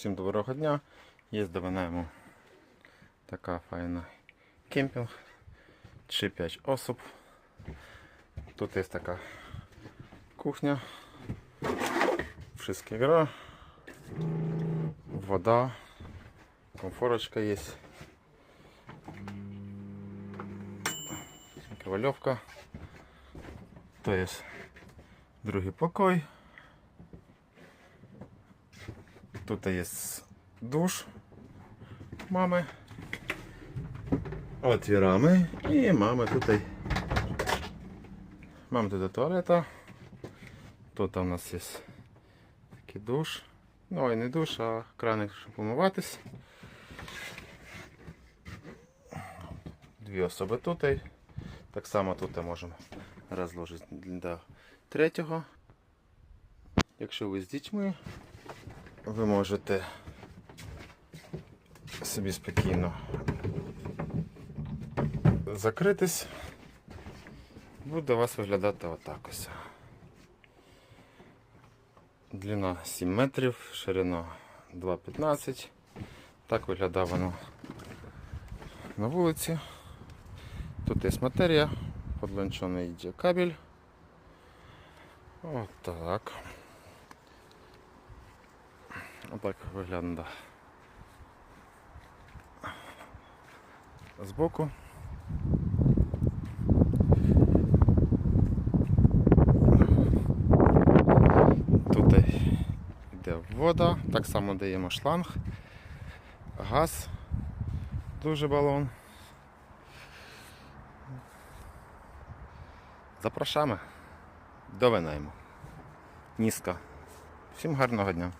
Всім доброго дня. Є винайму така файна кемпінг. 3-5 осіб. Тут є така кухня. Wszystkie gra. Вода. Комфорочка є. Микровольовка. То є другий покой. Тут є душ мами. Отвірами. І мами тут. Мама тут туалета. Тут у нас є такий душ. Ну і не душ, а краник, щоб помиватись. Дві особи тут. Так само тут можемо розложити для третього. Якщо ви з дітьми, ви можете собі спокійно закритись. Буде у вас виглядати отак ось. Длина 7 метрів, ширина 2,15. Так виглядає воно на вулиці. Тут є матерія, подлончений йде кабель. Отак. Отак виглядає збоку. Тут йде вода, так само даємо шланг, газ, дуже балон. Запрошаємо до винайму. Низько. Всім гарного дня.